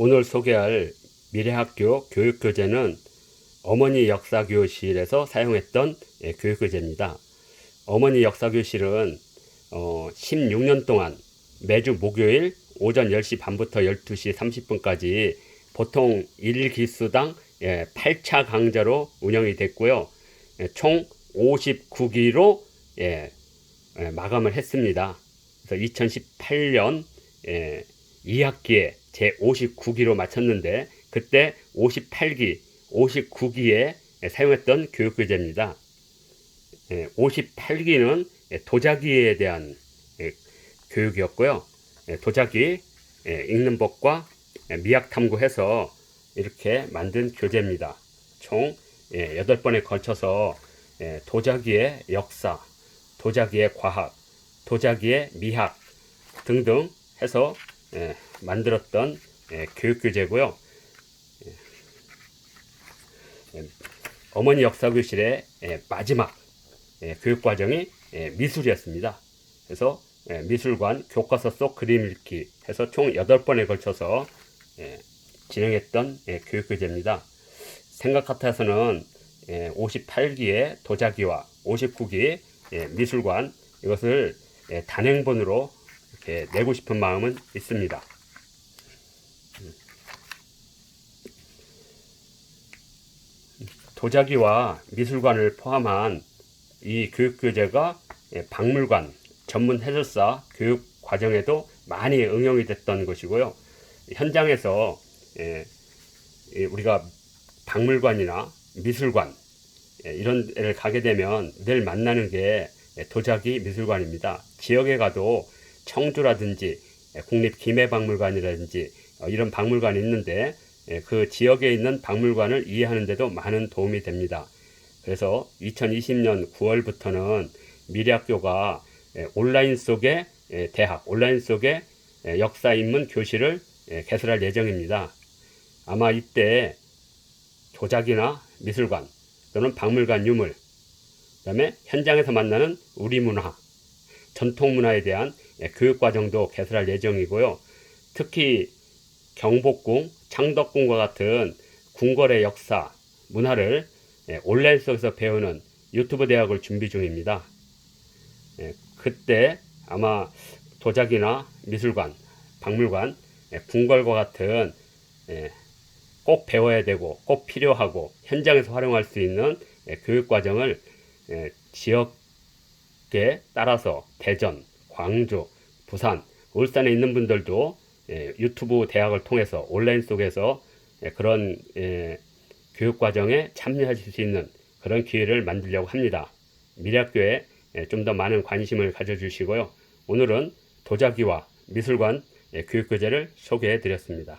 오늘 소개할 미래학교 교육교재는 어머니 역사교실에서 사용했던 예, 교육교재입니다. 어머니 역사교실은 어, 16년 동안 매주 목요일 오전 10시 반부터 12시 30분까지 보통 1기수당 8차 강좌로 운영이 됐고요. 예, 총 59기로 예, 마감을 했습니다. 그래서 2018년 2학기에 제 59기로 마쳤는데 그때 58기, 59기에 사용했던 교육교재입니다. 58기는 도자기에 대한 교육이었고요. 도자기 읽는 법과 미학 탐구해서 이렇게 만든 교재입니다. 총 8번에 걸쳐서 도자기의 역사, 도자기의 과학, 도자기의 미학 등등 해서 만들었던 교육교재고요. 어머니 역사교실의 마지막 교육과정이 미술이었습니다. 그래서 미술관 교과서 속 그림 읽기 해서 총 8번에 걸쳐서 진행했던 교육교재입니다. 생각 같아서는 58기의 도자기와 59기 미술관 이것을 단행본으로 이렇게 내고 싶은 마음은 있습니다. 도자기와 미술관을 포함한 이 교육교재가 박물관, 전문 해설사 교육 과정에도 많이 응용이 됐던 것이고요. 현장에서 우리가 박물관이나 미술관 이런 데를 가게 되면 늘 만나는 게 도자기 미술관입니다. 지역에 가도 청주라든지 국립기매박물관이라든지 어, 이런 박물관이 있는데 그 지역에 있는 박물관을 이해하는데도 많은 도움이 됩니다. 그래서 2020년 9월부터는 미래학교가 온라인 속의 대학, 온라인 속의 역사 인문 교실을 개설할 예정입니다. 아마 이때 조작이나 미술관 또는 박물관 유물, 그 다음에 현장에서 만나는 우리 문화, 전통 문화에 대한 교육 과정도 개설할 예정이고요. 특히 경복궁, 창덕궁과 같은 궁궐의 역사, 문화를 온라인 속에서 배우는 유튜브 대학을 준비 중입니다. 그때 아마 도자기나 미술관, 박물관, 궁궐과 같은 꼭 배워야 되고 꼭 필요하고 현장에서 활용할 수 있는 교육 과정을 지역 에 따라서 대전, 광주, 부산, 울산에 있는 분들도 유튜브 대학을 통해서 온라인 속에서 그런 교육 과정에 참여하실 수 있는 그런 기회를 만들려고 합니다. 미래학교에 좀더 많은 관심을 가져주시고요. 오늘은 도자기와 미술관 교육 교재를 소개해 드렸습니다.